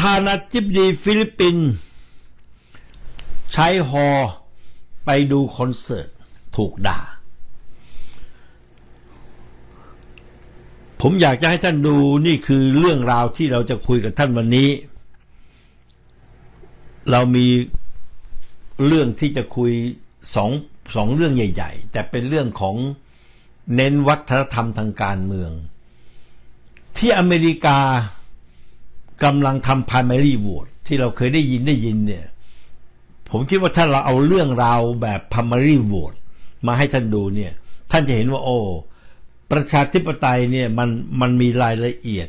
ธานาธิบดีฟิลิปปินส์ใช้ฮอไปดูคอนเสิร์ตถูกด่า ผมอยากจะให้ท่านดูนี่คือเรื่องราวที่เราจะคุยกับท่านวันนี้ เรามีเรื่องที่จะคุยสองสองเรื่องใหญ่ ๆ แต่เป็นเรื่องของเน้นวัฒนธรรมทางการเมือง ที่อเมริกา กำลังทำ primary vote ที่เราเคยได้ยินได้ยินเนี่ย ผมคิดว่าถ้าเราเอาเรื่องราวแบบ primary vote มาให้ท่านดูเนี่ย ท่านจะเห็นว่าโอ้ประชาธิปไตยเนี่ยมันมันมีรายละเอียด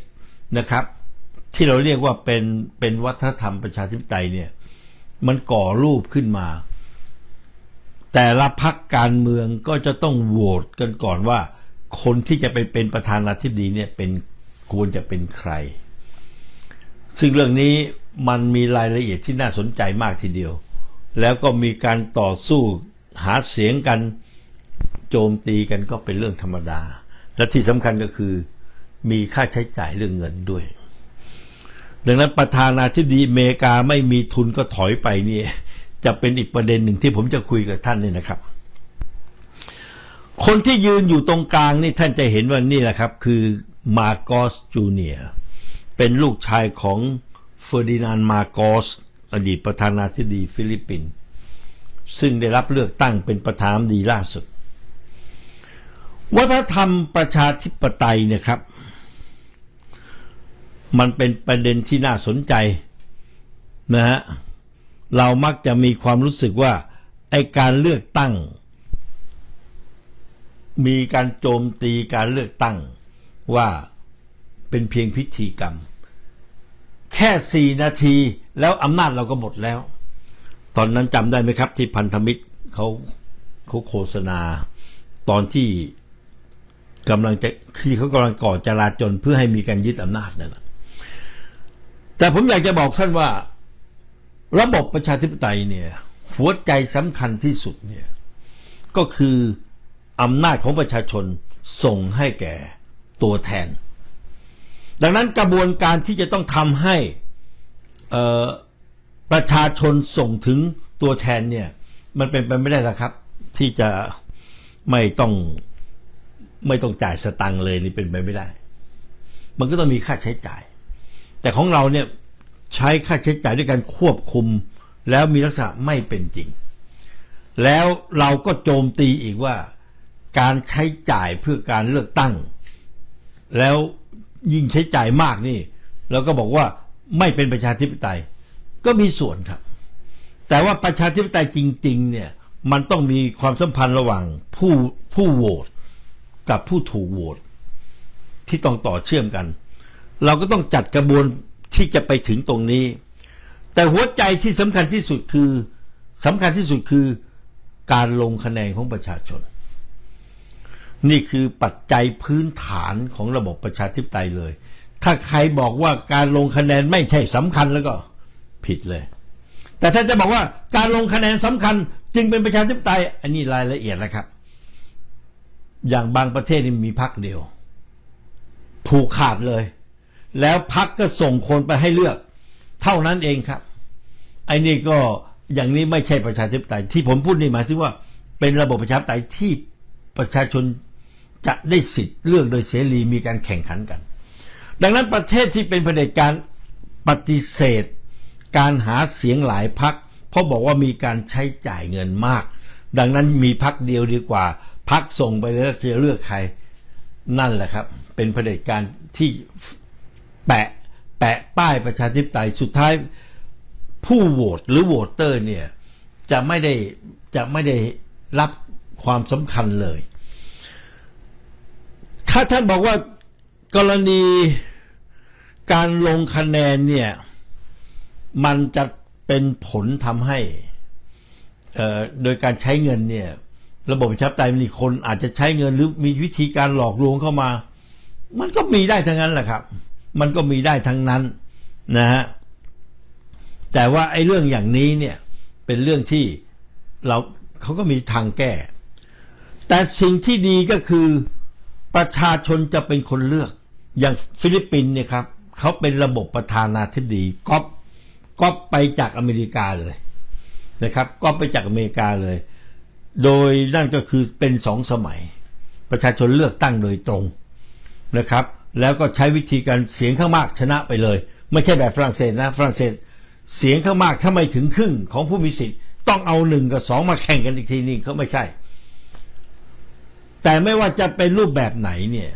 นะครับ ที่เราเรียกว่าเป็นเป็นวัฒนธรรมประชาธิปไตยเนี่ย มันก่อรูปขึ้นมา แต่ละพักการเมืองก็จะต้องโหวตกันก่อนว่า คนที่จะไปเป็นประธานาธิบดีเนี่ยเป็นควรจะเป็นใคร ซึ่งเรื่องนี้มันมีรายละเอียดที่น่าสนใจมากทีเดียว แล้วก็มีการต่อสู้หาเสียงกันโจมตีกันก็เป็นเรื่องธรรมดา และที่สำคัญก็คือมีค่าใช้จ่ายเรื่องเงินด้วย ดังนั้นประธานาธิบดีอเมริกาไม่มีทุนก็ถอยไปนี่จะเป็นอีกประเด็นหนึ่งที่ผมจะคุยกับท่านนี่นะครับ คนที่ยืนอยู่ตรงกลางนี่ท่านจะเห็นว่านี่แหละครับ คือมาโกสจูเนีย เป็นลูกชายของเฟอร์ดินานด์มาโกสอดีตประธานาธิบดีฟิลิปปินส์ซึ่งได้รับเลือกตั้งเป็นประธานาธิบดีล่าสุด วัฒนธรรมประชาธิปไตยเนี่ยครับ มันเป็นประเด็นที่น่าสนใจนะฮะเรามักจะมีความรู้สึกว่าไอการเลือกตั้ง มีการโจมตีการเลือกตั้งว่าเป็นเพียงพิธีกรรม แค่สี่นาทีแล้วอำนาจเราก็หมดแล้ว ตอนนั้นจำได้ไหมครับ ที่พันธมิตรเขาเขาโฆษณา ตอนที่กำลังจะที่เขากำลังก่อจราจนเพื่อให้มีการยึดอำนาจนั่นแหละแต่ผมอยากจะบอกท่านว่า ระบบประชาธิปไตยเนี่ย หัวใจสำคัญที่สุดเนี่ยก็คืออำนาจของประชาชนส่งให้แก่ตัวแทน ดังนั้นกระบวนการที่จะต้องทำให้ประชาชนส่งถึงตัวแทนเนี่ย มันเป็นไปไม่ได้ล้วครับ ที่จะไม่ต้องไม่ต้องจ่ายสตังค์เลยนี่เป็นไปไม่ได้ มันก็ต้องมีค่าใช้จ่าย แต่ของเราเนี่ยใช้ค่าใช้จ่ายด้วยการควบคุม แล้วมีลักษณะไม่เป็นจริง แล้วเราก็โจมตีอีกว่า การใช้จ่ายเพื่อการเลือกตั้ง แล้ว ยิ่งใช้จ่ายมากนี่เราก็บอกว่าไม่เป็นประชาธิปไตย ก็มีส่วนครับ แต่ว่าประชาธิปไตยจริง ๆ เนี่ย มันต้องมีความสัมพันธ์ระหว่างผู้ผู้โหวตกับผู้ถูกโหวตที่ต้องต่อเชื่อมกัน เราก็ต้องจัดกระบวนที่จะไปถึงตรงนี้ แต่หัวใจที่สำคัญที่สุดคือสำคัญที่สุดคือการลงคะแนนของประชาชน นี่คือปัจจัยพื้นฐานของระบบประชาธิปไตยเลย ถ้าใครบอกว่าการลงคะแนนไม่ใช่สำคัญแล้วก็ผิดเลย แต่ถ้าจะบอกว่าการลงคะแนนสำคัญ จึงเป็นประชาธิปไตย อันนี้รายละเอียดแล้วครับ อย่างบางประเทศนี่มีพักเดียว ผูกขาดเลย แล้วพักก็ส่งคนไปให้เลือก เท่านั้นเองครับไอ้นี่ก็อย่างนี้ไม่ใช่ประชาธิปไตย ที่ผมพูดนี่หมายถึงว่าเป็นระบบประชาธิปไตยที่ประชาชน จะได้สิทธิ์เลือกโดยเสรีมีการแข่งขันกัน ดังนั้นประเทศที่เป็นเผด็จการปฏิเสธ การหาเสียงหลายพักเพราะบอกว่ามีการใช้จ่ายเงินมาก ดังนั้นมีพักเดียวดีกว่าพักส่งไปแล้วจะเลือกใครนั่นแหละครับ เป็นเผด็จการที่แปะแปะป้ายประชาธิปไตยสุดท้ายผู้โหวตหรือโหวตเตอร์เนี่ยจะไม่ได้จะไม่ได้รับความสำคัญเลย ถ้าท่านบอกว่ากรณีการลงคะแนนเนี่ย มันจะเป็นผลทำให้โดยการใช้เงินเนี่ย ระบบประชาธิปไตยมีคนอาจจะใช้เงินหรือมีวิธีการหลอกลวงเข้ามา มันก็มีได้ทั้งนั้นแหละครับ มันก็มีได้ทั้งนั้นนะฮะแต่ว่าไอ้เรื่องอย่างนี้เนี่ยเป็นเรื่องที่เราเขาก็มีทางแก้ แต่สิ่งที่ดีก็คือ ประชาชนจะเป็นคนเลือก อย่างฟิลิปปินส์เนี่ยครับเขาเป็นระบบประธานาธิบดีก๊อปก๊อปไปจากอเมริกาเลยนะครับก๊อปไปจากอเมริกาเลย โดยนั่นก็คือเป็นสองสมัย ประชาชนเลือกตั้งโดยตรงนะครับ แล้วก็ใช้วิธีการเสียงข้างมากชนะไปเลย ไม่ใช่แบบฝรั่งเศสนะฝรั่งเศสเสียงข้างมากถ้าไม่ถึงครึ่งของผู้มีสิทธิ์ต้องเอาหนึ่งกับสองมาแข่งกันอีกทีนี่เขาไม่ใช่ แต่ไม่ว่าจะเป็นรูปแบบไหนเนี่ย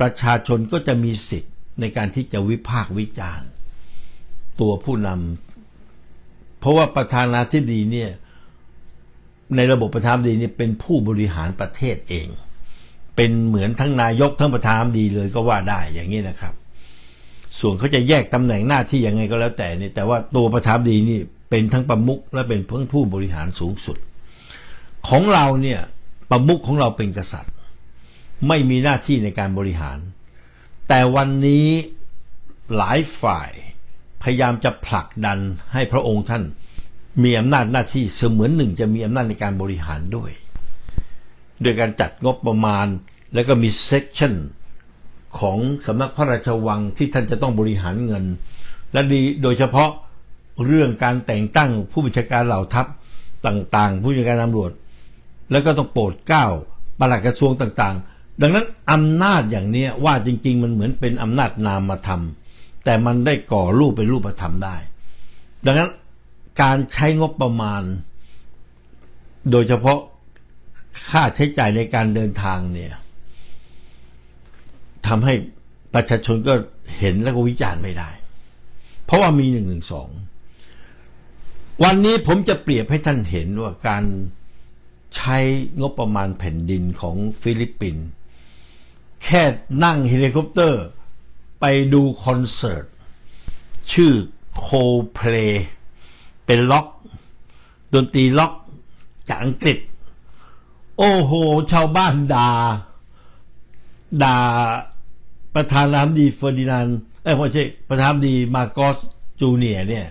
ประชาชนก็จะมีสิทธิ์ในการที่จะวิพากษ์วิจารณ์ ตัวผู้นำเพราะว่าประธานาธิบดีเนี่ยในระบบประธานาธิบดีเนี่ยเป็นผู้บริหารประเทศเอง เป็นเหมือนทั้งนายกทั้งประธานาธิบดีเลยก็ว่าได้อย่างนี้นะครับ ส่วนเขาจะแยกตำแหน่งหน้าที่ยังไงก็แล้วแต่นี่แต่ว่าตัวประธานาธิบดีนี่เป็นทั้งประมุขและเป็นทั้งผู้บริหารสูงสุด ของเราเนี่ย ประมุขของเราเป็นกษัตริย์ ไม่มีหน้าที่ในการบริหาร แต่วันนี้หลายฝ่ายพยายามจะผลักดันให้พระองค์ท่านมีอำนาจหน้าที่เสมือนหนึ่งจะมีอำนาจในการบริหารด้วย โดยการจัดงบประมาณแล้วก็มีเซ c ชันของสำนักพระราชวังที่ท่านจะต้องบริหารเงิน และดีโดยเฉพาะเรื่องการแต่งตั้งผู้บัญชาการเหล่าทัพต่างๆ ผู้บัญชาการตำรวจ แล้วก็ต้องโปรดเกล้าปลัดกระทรวงต่างๆ ดังนั้นอำนาจอย่างนี้ว่าจริง ๆ มันเหมือนเป็นอำนาจนามธรรมแต่มันได้ก่อรูปเป็นรูปธรรมได้ ดังนั้นการใช้งบประมาณ โดยเฉพาะค่าใช้จ่ายในการเดินทางเนี่ยทำให้ประชาชนก็เห็นแล้วก็วิจารณ์ไม่ได้ เพราะว่ามีหนึ่งหนึ่งสองวันนี้ผมจะเปรียบให้ท่านเห็นว่าการ ใช้งบประมาณแผ่นดินของฟิลิปปินส์แค่นั่งเฮลิคอปเตอร์ ไปดูคอนเสิร์ต ชื่อโคเพลเป็นล็อก ดนตรีล็อกจากอังกฤษ โอ้โห ชาวบ้านด่าด่าประธานาธิบดีเฟอร์ดินานเอ้ยไม่ใช่ประธานาธิบดีมาโกสจูเนียเนี่ย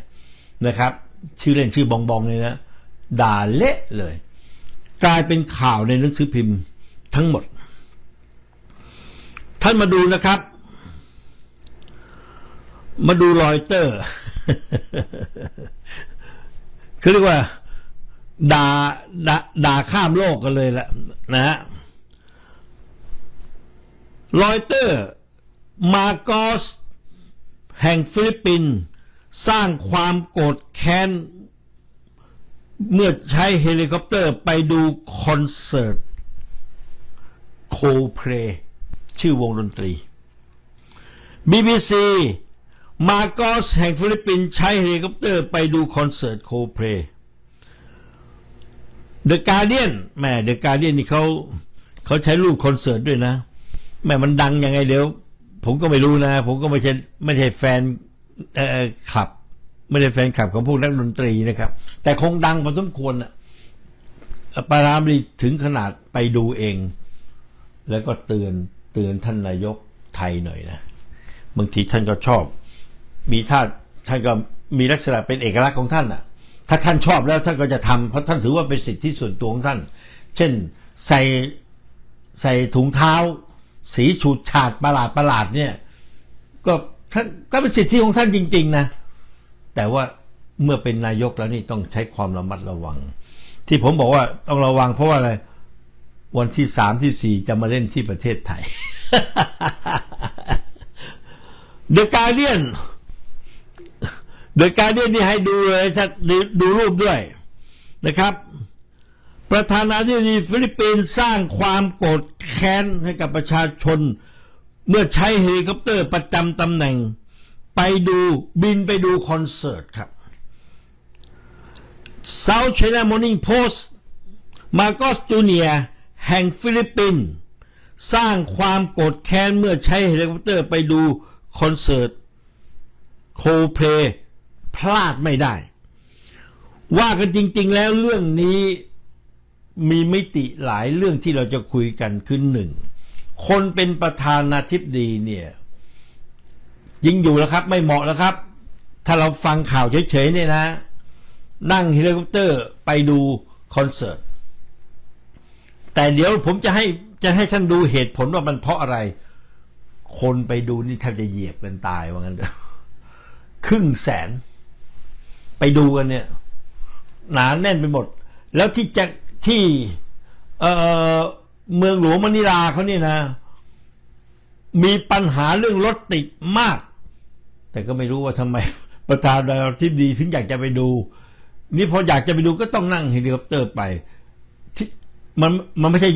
นะครับ ชื่อเล่นชื่อบองบองเลยนะ ด่าเละเลย กลายเป็นข่าวในหนังสือพิมพ์ทั้งหมด ท่านมาดูนะครับ มาดูรอยเตอร์คือเรียกว่าด่าด่าด่าข้ามโลกกันเลยละนะฮะรอยเตอร์ มาโกส แห่งฟิลิปปินส์สร้างความโกรธแค้น เมื่อใช้เฮลิคอปเตอร์ไปดูคอนเสิร์ตโคเพลชื่อวงดนตรี BBC มาโกสแห่งฟิลิปปินส์ใช้เฮลิคอปเตอร์ไปดูคอนเสิร์ตโคเพลเดอะการเดียนแม่เดอะการเดียนนี่เขาเขาใช้รูปคอนเสิร์ตด้วยนะแม่มันดังยังไงเดี๋ยว ผมก็ไม่รู้นะ ผมก็ไม่ใช่ไม่ใช่แฟนเอ่อคลับ ไม่ได้แฟนคลับของพวกนักดนตรีนะครับ แต่คงดังพอสมควรอะปารามรีถึงขนาดไปดูเอง แล้วก็เตือนเตือนท่านนายกไทยหน่อยนะบางทีท่านก็ชอบ มีท่าท่านก็มีลักษณะเป็นเอกลักษณ์ของท่านอะถ้าท่านชอบแล้วท่านก็จะทำเพราะท่านถือว่าเป็นสิทธิส่วนตัวของท่าน เช่นใส่ใส่ถุงเท้า สีฉูดฉาดประหลาดประหลาดเนี่ย ก็ท่านก็เป็นสิทธิของท่านจริง ๆ นะ แต่ว่าเมื่อเป็นนายกแล้วนี่ต้องใช้ความระมัดระวัง ที่ผมบอกว่าต้องระวังเพราะว่าอะไร วันที่สามที่สี่จะมาเล่นที่ประเทศไทยเดอะการเดียนเดอะการเดียนนี่ให้ดูเลยถ้าดูดูรูปด้วยนะครับ ประธานาธิบดีฟิลิปปินส์สร้างความโกรธแค้นให้กับประชาชน เมื่อใช้เฮลิคอปเตอร์ประจำตำแหน่ง ไปดูบินไปดูคอนเสิร์ตครับ South China Morning Post มาโกสจูเนียแห่งฟิลิปปินส์สร้างความโกรธแค้นเมื่อใช้เฮลิคอปเตอร์ไปดูคอนเสิร์ตโคเพลพลาดไม่ได้ ว่ากันจริง ๆ แล้วเรื่องนี้มีมิติหลายเรื่องที่เราจะคุยกันคือหนึ่ง คนเป็นประธานาธิบดีเนี่ย ยิงอยู่แล้วครับ ไม่เหมาะแล้วครับ ถ้าเราฟังข่าวเฉยๆเนี่ยนะ นั่งเฮลิคอปเตอร์ไปดูคอนเสิร์ตแต่เดี๋ยวผมจะให้จะให้ท่านดูเหตุผลว่ามันเพราะอะไร คนไปดูนี่แทบจะเหยียบกันตายว่างั้นเถอะครึ่งแสน ไปดูกันเนี่ย หนาแน่นไปหมด แล้วที่จะที่ เออเมืองหลวงมะนิลาเขาเนี่ยนะ มีปัญหาเรื่องรถติดมาก แต่ก็ไม่รู้ว่าทำไมประธานาธิบดีถึงอยากจะไปดู นี่พออยากจะไปดูก็ต้องนั่งเฮลิคอปเตอร์ไปที่มันมันไม่ใช่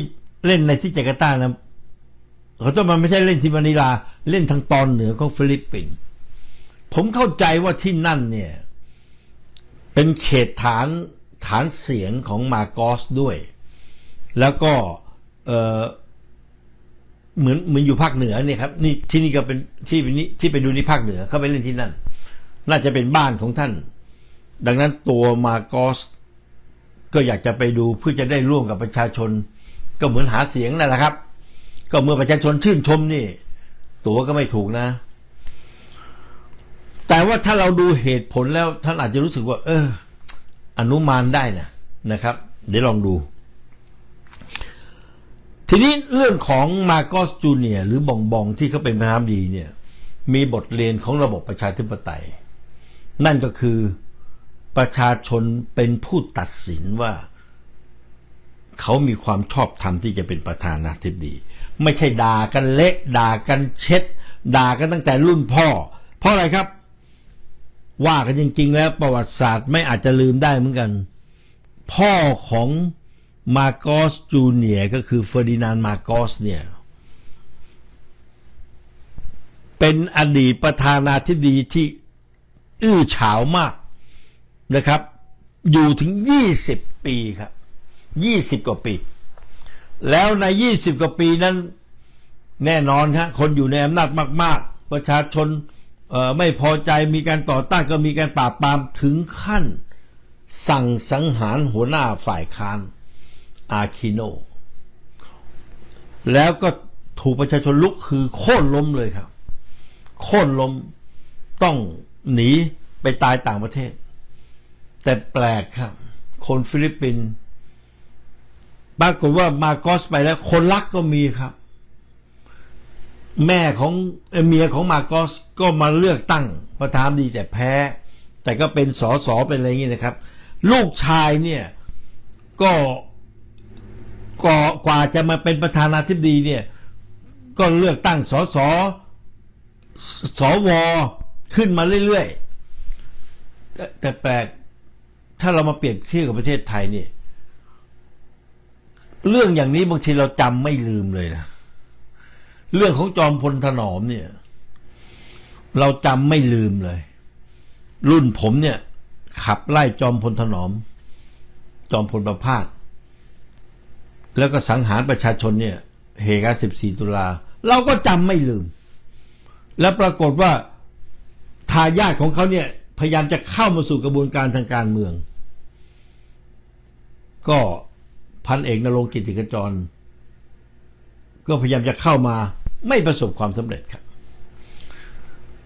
เล่นในที่จาการ์ตานะเขาต้องมันไม่ใช่เล่นที่มะนิลาเล่นทางตอนเหนือของฟิลิปปินส์ผมเข้าใจว่าที่นั่นเนี่ย เป็นเขตฐานฐานเสียงของมาโกสด้วย แล้วก็เออ เหมือนเหมือนอยู่ภาคเหนือเนี่ยครับนี่ที่นี่ก็เป็นที่เป็นนี่ที่ไปดูนี่ภาคเหนือเขาไปเล่นที่นั่น น่าจะเป็นบ้านของท่าน ดังนั้นตัวมาโกสก็อยากจะไปดูเพื่อจะได้ร่วมกับประชาชน ก็เหมือนหาเสียงนั่นแหละครับ ก็เมื่อประชาชนชื่นชมนี่ ตัวก็ไม่ถูกนะ แต่ว่าถ้าเราดูเหตุผลแล้วท่านอาจจะรู้สึกว่า เออ อนุมานได้นะนะครับ เดี๋ยวลองดู ทีนี้เรื่องของมาโกสจูเนียหรือบองบองที่เขาเป็นประธานาธิบดีเนี่ยมีบทเรียนของระบบประชาธิปไตย นั่นก็คือประชาชนเป็นผู้ตัดสินว่า เขามีความชอบธรรมที่จะเป็นประธานาธิบดี ไม่ใช่ด่ากันเละด่ากันเช็ด ด่ากันตั้งแต่รุ่นพ่อ เพราะอะไรครับ ว่ากันจริง ๆ แล้วประวัติศาสตร์ไม่อาจจะลืมได้เหมือนกัน พ่อของ มาโกสจูเนียก็คือเฟอร์ดินานด์มาโกสเนี่ยเป็นอดีตประธานาธิบดีที่อื้อฉาวมากนะครับ อยู่ถึง 20 ปีครับ 20 กว่าปี แล้วใน 20 กว่าปีนั้นแน่นอนครับคนอยู่ในอำนาจมาก ๆ ประชาชนไม่พอใจมีการต่อต้านก็มีการปราบปรามถึงขั้น สั่งสังหารหัวหน้าฝ่ายค้าน อาคิโน แล้วก็ถูกประชาชนลุกคือโค่นล้มเลยครับ โค่นล้มต้องหนีไปตายต่างประเทศ แต่แปลกครับ คนฟิลิปปินส์ปรากฏว่ามาโกสไปแล้ว คนรักก็มีครับ แม่ของเมียของมาโกสก็มาเลือกตั้งประธานดีแต่แพ้ แต่ก็เป็นสอสอเป็นอะไรอย่างนี้นะครับ ลูกชายเนี่ยก็ ก็กว่าจะมาเป็นประธานาธิบดีเนี่ย ก็เลือกตั้งสสสวขึ้นมาเรื่อยๆแต่แต่แปลกถ้าเรามาเปรียบเทียบกับประเทศไทยเนี่ย เรื่องอย่างนี้บางทีเราจำไม่ลืมเลยนะเรื่องของจอมพลถนอมเนี่ย เราจำไม่ลืมเลย รุ่นผมเนี่ย ขับไล่จอมพลถนอม จอมพลประพาส แล้วก็สังหารประชาชนเนี่ยเหตุการณ์14 ตุลา เราก็จำไม่ลืม แล้วปรากฏว่าทายาทของเขาเนี่ยพยายามจะเข้ามาสู่กระบวนการทางการเมือง ก็พันเอกนรงค์กิติขจร ก็พยายามจะเข้ามาไม่ประสบความสำเร็จครับ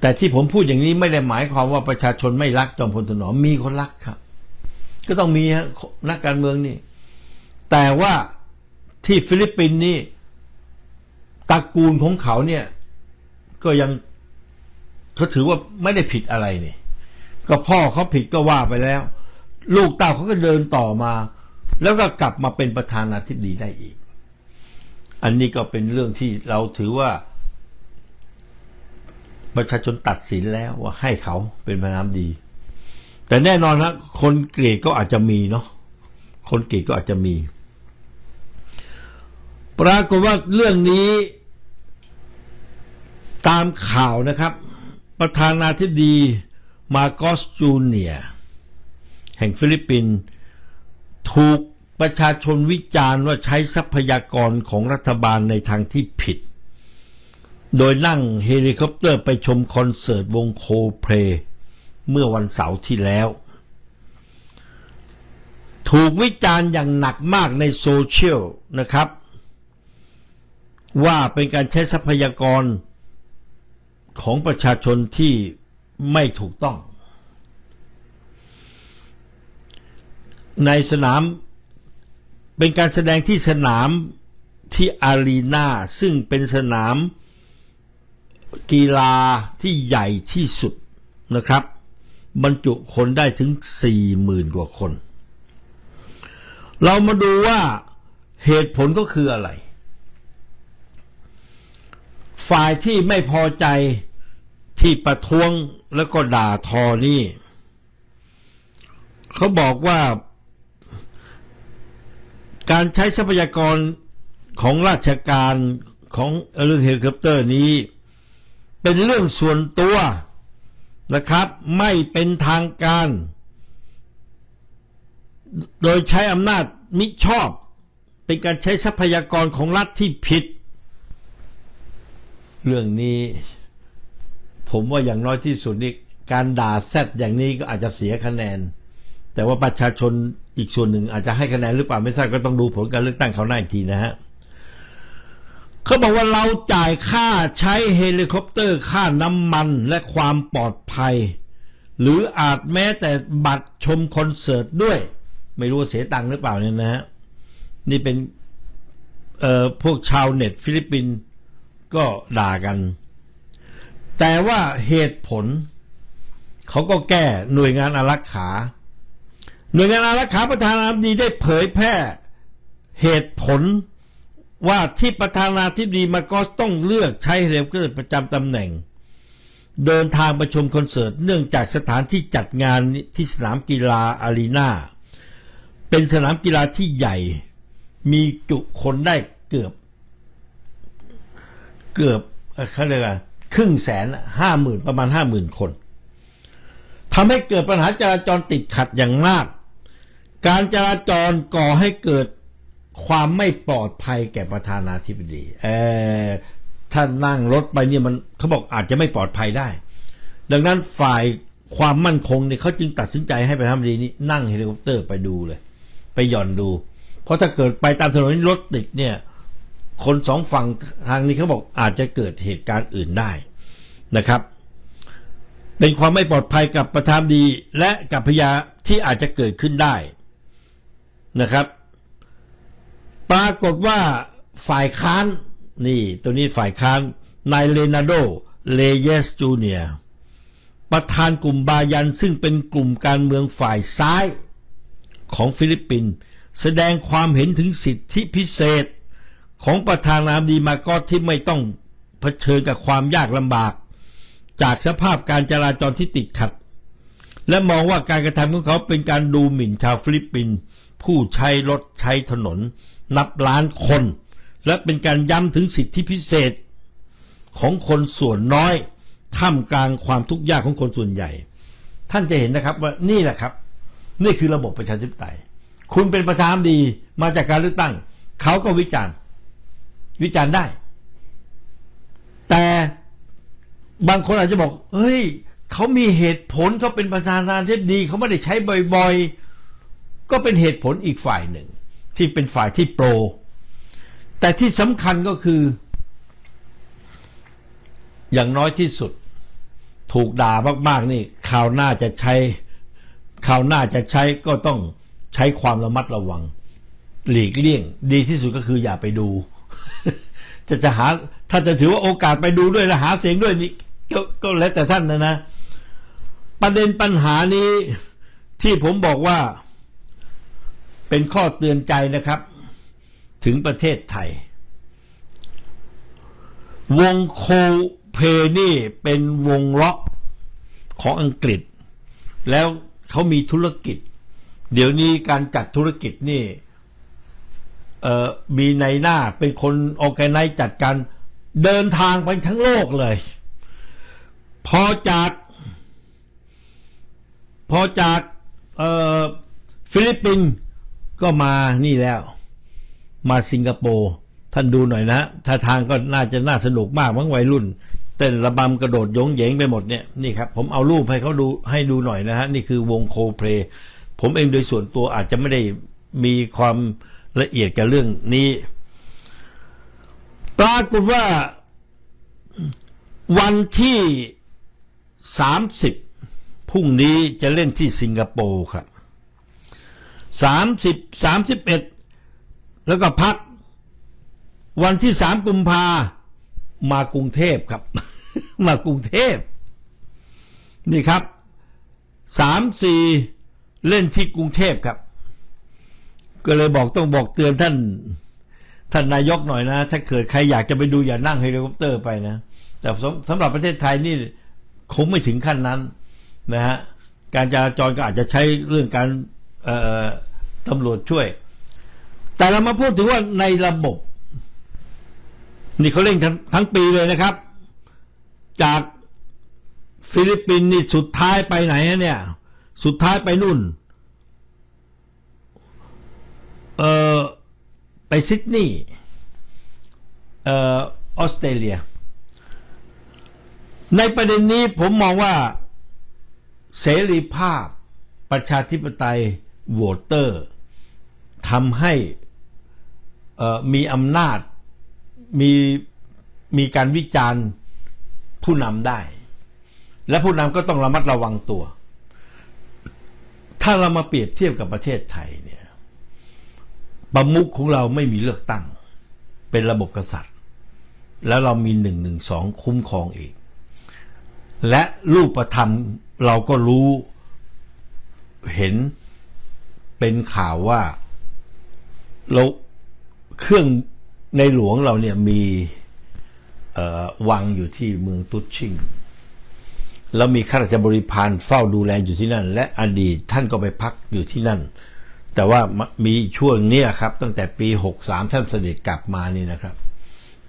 แต่ที่ผมพูดอย่างนี้ไม่ได้หมายความว่าประชาชนไม่รักจอมพลถนอมมีคนรักครับ ก็ต้องมีฮะนักการเมืองนี่ แต่ว่า ที่ฟิลิปปินส์นี่ตระกูลของเขาเนี่ย ก็ยังเขาถือว่าไม่ได้ผิดอะไรนี่ก็พ่อเขาผิดก็ว่าไปแล้ว ลูกเต้าเขาก็เดินต่อมา แล้วก็กลับมาเป็นประธานาธิบดีได้อีก อันนี้ก็เป็นเรื่องที่เราถือว่า ประชาชนตัดสินแล้วว่าให้เขาเป็นประธานาธิบดี แต่แน่นอนนะคนเกลียดก็อาจจะมีเนาะคนเกลียดก็อาจจะมี ปรากฏว่าเรื่องนี้ตามข่าวนะครับ ประธานาธิบดีมาโกสจูเนียแห่งฟิลิปปินส์ถูกประชาชนวิจารณ์ว่าใช้ทรัพยากรของรัฐบาลในทางที่ผิด โดยนั่งเฮลิคอปเตอร์ไปชมคอนเสิร์ตวงโคเพลเมื่อวันเสาร์ที่แล้ว ถูกวิจารณ์อย่างหนักมากในโซเชียลนะครับ ว่าเป็นการใช้ทรัพยากรของประชาชนที่ไม่ถูกต้อง ในสนามเป็นการแสดงที่สนามที่อารีนาซึ่งเป็นสนามกีฬาที่ใหญ่ที่สุดนะครับ บรรจุคนได้ถึงสี่หมื่นกว่าคน เรามาดูว่าเหตุผลก็คืออะไร ฝ่ายที่ไม่พอใจที่ประท้วงแล้วก็ด่าทอนี่ เขาบอกว่าการใช้ทรัพยากรของราชการของเรื่องเฮลิคอปเตอร์นี้ เป็นเรื่องส่วนตัวนะครับ ไม่เป็นทางการ โดยใช้อำนาจมิชอบ เป็นการใช้ทรัพยากรของรัฐที่ผิด เรื่องนี้ ผมว่าอย่างน้อยที่สุดนี่การด่าแซดอย่างนี้ก็อาจจะเสียคะแนน แต่ว่าประชาชนอีกส่วนหนึ่งอาจจะให้คะแนนหรือเปล่าไม่ทราบก็ต้องดูผลการเลือกตั้งเขาหน้าอีกทีนะฮะเขาบอกว่าเราจ่ายค่าใช้เฮลิคอปเตอร์ค่าน้ำมันและความปลอดภัย หรืออาจแม้แต่บัตรชมคอนเสิร์ตด้วย ไม่รู้เสียตังค์หรือเปล่าเนี่ยนะฮะนี่เป็นเอ่อพวกชาวเน็ตฟิลิปปินส์ ก็ด่ากัน แต่ว่าเหตุผล เขาก็แก้หน่วยงานอารักขา หน่วยงานอารักขาประธานาธิบดีได้เผยแพร่เหตุผลว่าที่ประธานาธิบดีมาโกสต้องเลือกใช้เฮลิคอปเตอร์ประจำตำแหน่ง เดินทางไปชมคอนเสิร์ตเนื่องจากสถานที่จัดงานที่สนามกีฬาอารีนาเป็นสนามกีฬาที่ใหญ่ มีจุคนได้เกือบ เกือบเขาเรียกว่าครึ่งแสนห้าหมื่นประมาณห้าหมื่นคนทำให้เกิดปัญหาจราจรติดขัดอย่างมาก การจราจรก่อให้เกิดความไม่ปลอดภัยแก่ประธานาธิบดีเออถ้านั่งรถไปเนี่ยมันเขาบอกอาจจะไม่ปลอดภัยได้ ดังนั้นฝ่ายความมั่นคงเนี่ยเขาจึงตัดสินใจให้ประธานาธิบดีนี้นั่งเฮลิคอปเตอร์ไปดูเลย ไปหย่อนดู เพราะถ้าเกิดไปตามถนนรถติดเนี่ย คนสองฝั่งทางนี้เขาบอกอาจจะเกิดเหตุการณ์อื่นได้นะครับ เป็นความไม่ปลอดภัยกับประธานดีและกับพยาที่อาจจะเกิดขึ้นได้นะครับ ปรากฏว่าฝ่ายค้าน นี่ตัวนี้ฝ่ายค้านนายเลนาโดเลเยสจูเนียประธานกลุ่มบายันซึ่งเป็นกลุ่มการเมืองฝ่ายซ้ายของฟิลิปปินส์แสดงความเห็นถึงสิทธิพิเศษ ของประธานาธิบดีมากอที่ไม่ต้องเผชิญกับความยากลำบาก จากสภาพการจราจรที่ติดขัด และมองว่าการกระทำของเขาเป็นการดูหมิ่นชาวฟิลิปปินส์ผู้ใช้รถใช้ถนน นับล้านคน และเป็นการย้ำถึงสิทธิพิเศษ ของคนส่วนน้อยท่ามกลางความทุกข์ยากของคนส่วนใหญ่ ท่านจะเห็นนะครับว่านี่แหละครับ นี่คือระบบประชาธิปไตย คุณเป็นประธานดีมาจากการเลือกตั้ง เขาก็วิจารณ์ วิจารณ์ได้ แต่บางคนอาจจะบอก เฮ้ย เขามีเหตุผลเขาเป็นประธานาธิบดีเขาไม่ได้ใช้บ่อยๆ ก็เป็นเหตุผลอีกฝ่ายหนึ่ง ที่เป็นฝ่ายที่โปร แต่ที่สำคัญก็คือ อย่างน้อยที่สุด ถูกด่ามากๆนี่คราวหน้าจะใช้คราวหน้าจะใช้ก็ต้องใช้ความระมัดระวัง หลีกเลี่ยง ดีที่สุดก็คืออย่าไปดู จะจะหาถ้าจะถือว่าโอกาสไปดูด้วยและหาเสียงด้วยนี่ก็ก็แล้วแต่ท่านนะนะ ประเด็นปัญหานี้ที่ผมบอกว่า เป็นข้อเตือนใจนะครับ ถึงประเทศไทย วงโคเพนี่เป็นวงล็อกของอังกฤษ แล้วเขามีธุรกิจ เดี๋ยวนี้การจัดธุรกิจนี่ มีในหน้าเป็นคนออแกไนจัดการเดินทางไปทั้งโลกเลย พอจาก พอจากฟิลิปปินส์ก็มานี่แล้ว มาสิงคโปร์ท่านดูหน่อยนะท่าทางก็น่าจะน่าสนุกมากมั้งวัยรุ่น เต้นระบำกระโดดโยงเหยงไปหมดเนี่ยนี่ครับ ผมเอารูปให้เขาดูให้ดูหน่อยนะฮะ นี่คือวงโคเพลผมเองโดยส่วนตัวอาจจะไม่ได้มีความ ละเอียดกับเรื่องนี้ ปรากฏว่าวันที่สามสิบพรุ่งนี้จะเล่นที่สิงคโปร์ครับสามสิบสามสิบเอ็ดแล้วก็พัก วันที่สามกุมภามากรุงเทพครับ มากรุงเทพ นี่ครับสามสี่เล่นที่กรุงเทพครับ ก็เลยบอกต้องบอกเตือนท่าน ท่านนายกหน่อยนะ ถ้าเกิดใครอยากจะไปดูอย่านั่งเฮลิคอปเตอร์ไปนะ แต่สำสำหรับประเทศไทยนี่คงไม่ถึงขั้นนั้นนะฮะการจราจรก็อาจจะใช้เรื่องการตำรวจช่วย แต่เรามาพูดถึงว่าในระบบ นี่เขาเล่นทั้งทั้งปีเลยนะครับ จากฟิลิปปินส์นี่สุดท้ายไปไหนเนี่ย สุดท้ายไปนู่น เออไปซิดนีย์เอ่อออสเตรเลีย ในประเด็นนี้ผมมองว่าเสรีภาพประชาธิปไตยโหวตเตอร์ทำให้มีอำนาจมีมีการวิจารณ์ผู้นำได้ และผู้นำก็ต้องระมัดระวังตัว ถ้าเรามาเปรียบเทียบกับประเทศไทยเนี่ย ประมุขของเราไม่มีเลือกตั้ง เป็นระบบกษัตริย์ แล้วเรามีหนึ่งหนึ่งสองคุ้มครองเอง และรูปธรรมเราก็รู้เห็นเป็นข่าวว่าเราเครื่องในหลวงเราเนี่ยมีวังอยู่ที่เมืองตุชิงแล้วมีข้าราชบริพารเฝ้าดูแลอยู่ที่นั่น และอดีตท่านก็ไปพักอยู่ที่นั่น แต่ว่ามีช่วงเนี้ยครับ ตั้งแต่ปี 63 ท่านเสด็จกลับมานี่นะครับ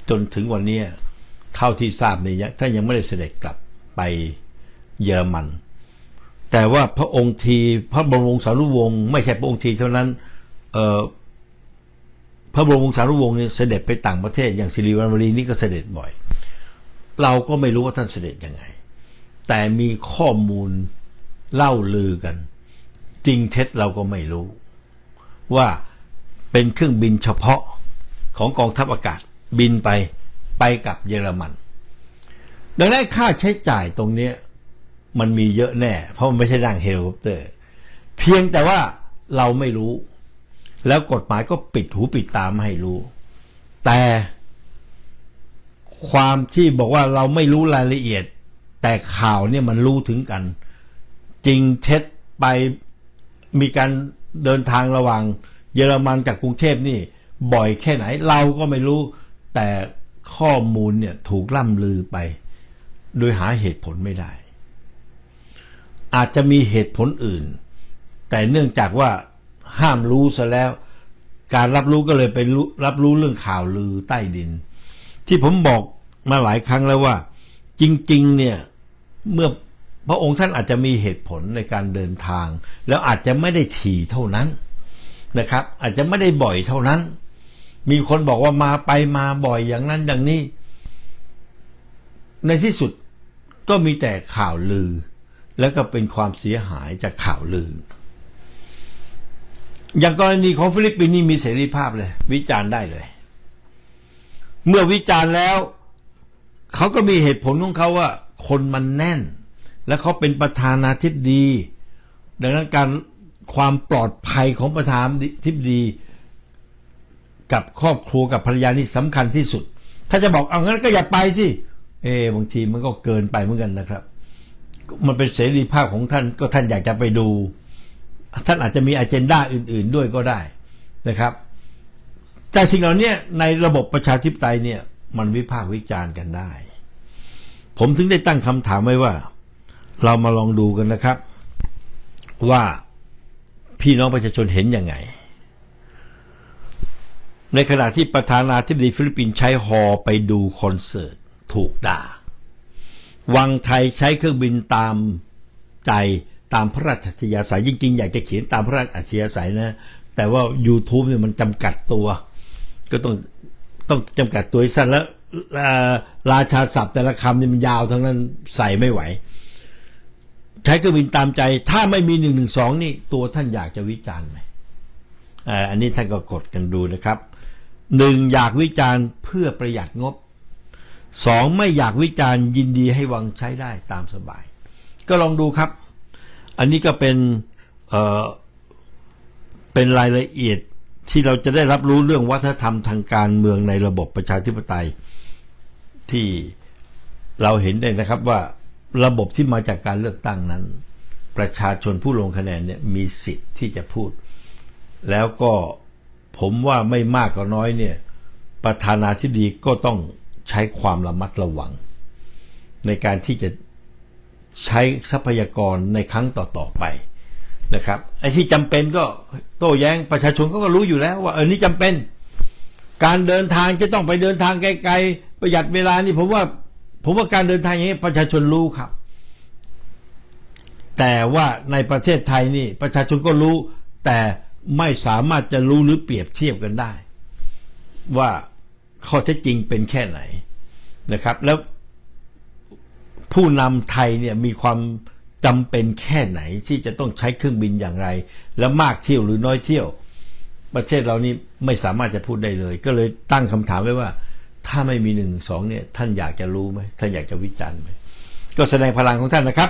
จนถึงวันเนี้ยเท่าที่ทราบเนี่ยยังท่านยังไม่ได้เสด็จกลับไปเยอรมัน แต่ว่าพระองค์ทีพระบรมวงศานุวงศ์ไม่ใช่พระองค์ทีเท่านั้นเออพระบรมวงศานุวงศ์เนี่ยเสด็จไปต่างประเทศอย่างสิริวัณวรีนี่ก็เสด็จบ่อย เราก็ไม่รู้ว่าท่านเสด็จยังไง แต่มีข้อมูลเล่าลือกัน จริงเท็จเราก็ไม่รู้ ว่าเป็นเครื่องบินเฉพาะของกองทัพอากาศบินไปไปกับเยอรมัน ดังนั้นค่าใช้จ่ายตรงนี้มันมีเยอะแน่ เพราะมันไม่ใช่นั่งเฮลิคอปเตอร์ เพียงแต่ว่าเราไม่รู้ แล้วกฎหมายก็ปิดหูปิดตาไม่ให้รู้ แต่ความที่บอกว่าเราไม่รู้รายละเอียด แต่ข่าวเนี่ยมันรู้ถึงกัน จริงเท็จไปมีการ เดินทางระหว่างเยอรมันกับกรุงเทพนี่ บ่อยแค่ไหนเราก็ไม่รู้ แต่ข้อมูลเนี่ยถูกล่ำลือไป โดยหาเหตุผลไม่ได้ อาจจะมีเหตุผลอื่น แต่เนื่องจากว่าห้ามรู้ซะแล้ว การรับรู้ก็เลยไปรับรู้เรื่องข่าวลือใต้ดิน ที่ผมบอกมาหลายครั้งแล้วว่า จริง ๆ เนี่ยเมื่อ พระองค์ท่านอาจจะมีเหตุผลในการเดินทาง แล้วอาจจะไม่ได้ถี่เท่านั้นนะครับ อาจจะไม่ได้บ่อยเท่านั้น มีคนบอกว่ามาไปมาบ่อยอย่างนั้นอย่างนี้ ในที่สุดก็มีแต่ข่าวลือ แล้วก็เป็นความเสียหายจากข่าวลือ อย่างกรณีของฟิลิปปินส์นี่มีเสรีภาพเลย วิจารณ์ได้เลย เมื่อวิจารณ์แล้ว เขาก็มีเหตุผลของเขาว่า คนมันแน่น และเขาเป็นประธานาธิบดี ดังนั้นการความปลอดภัยของประธานาธิบดี กับครอบครัวกับภรรยานี่สำคัญที่สุด ถ้าจะบอกเอางั้นก็อย่าไปสิเออบางทีมันก็เกินไปเหมือนกันนะครับ มันเป็นเสรีภาพของท่านก็ท่านอยากจะไปดู ท่านอาจจะมีอ g e n d a อื่น ๆด้วยก็ได้นะครับแต่สิ่งเหล่านี้ในระบบประชาธิปไตยเนี่ยมันวิพากษ์วิจารณ์กันได้ ผมถึงได้ตั้งคำถามไว้ว่า เรามาลองดูกันนะครับ ว่าพี่น้องประชาชนเห็นยังไง ในขณะที่ประธานาธิบดีฟิลิปปินส์ใช้ฮอไปดูคอนเสิร์ตถูกด่า วังไทยใช้เครื่องบินตามใจตามพระราชอัธยาศัยจริงๆ อยากจะเขียนตามพระราชอัธยาศัยนะ แต่ว่า YouTube เนี่ยมันจำกัดตัว ก็ต้องต้องจำกัดตัวสั้นแล้วราชาศัพท์แต่ละคำนี่มันยาวทั้งนั้นใส่ไม่ไหว ใช้เครื่องบินตามใจ ถ้าไม่มีหนึ่งหนึ่งสองนี่ตัวท่านอยากจะวิจารณ์ไหมอ่าอันนี้ท่านก็กดกันดูนะครับหนึ่งอยากวิจารณ์เพื่อประหยัดงบสองไม่อยากวิจารณ์ยินดีให้วังใช้ได้ตามสบาย ก็ลองดูครับ อันนี้ก็เป็นเอ่อเป็นรายละเอียดที่เราจะได้รับรู้เรื่องวัฒนธรรมทางการเมืองในระบบประชาธิปไตยที่เราเห็นได้นะครับว่า ระบบที่มาจากการเลือกตั้งนั้น ประชาชนผู้ลงคะแนนเนี่ยมีสิทธิ์ที่จะพูด แล้วก็ผมว่าไม่มากก็น้อยเนี่ยประธานาธิบดีก็ต้องใช้ความระมัดระวัง ในการที่จะใช้ทรัพยากรในครั้งต่อๆไปนะครับไอ้ที่จำเป็นก็โต้แย้งประชาชนเขาก็รู้อยู่แล้ว ว่าเออนี่จำเป็น การเดินทางจะต้องไปเดินทางไกลๆประหยัดเวลานี่ผมว่า ผมว่าการเดินทางอย่างนี้ประชาชนรู้ครับ แต่ว่าในประเทศไทยนี่ ประชาชนก็รู้ แต่ไม่สามารถจะรู้หรือเปรียบเทียบกันได้ ว่าข้อเท็จจริงเป็นแค่ไหนนะครับ แล้วผู้นำไทยเนี่ยมีความจำเป็นแค่ไหนที่จะต้องใช้เครื่องบินอย่างไร แล้วมากเที่ยวหรือน้อยเที่ยว ประเทศเรานี่ไม่สามารถจะพูดได้เลย ก็เลยตั้งคำถามไว้ว่า ถ้าไม่มีหนึ่งสองเนี่ยท่านอยากจะรู้ไหมท่านอยากจะวิจารณ์ไหมก็แสดงพลังของท่านนะครับ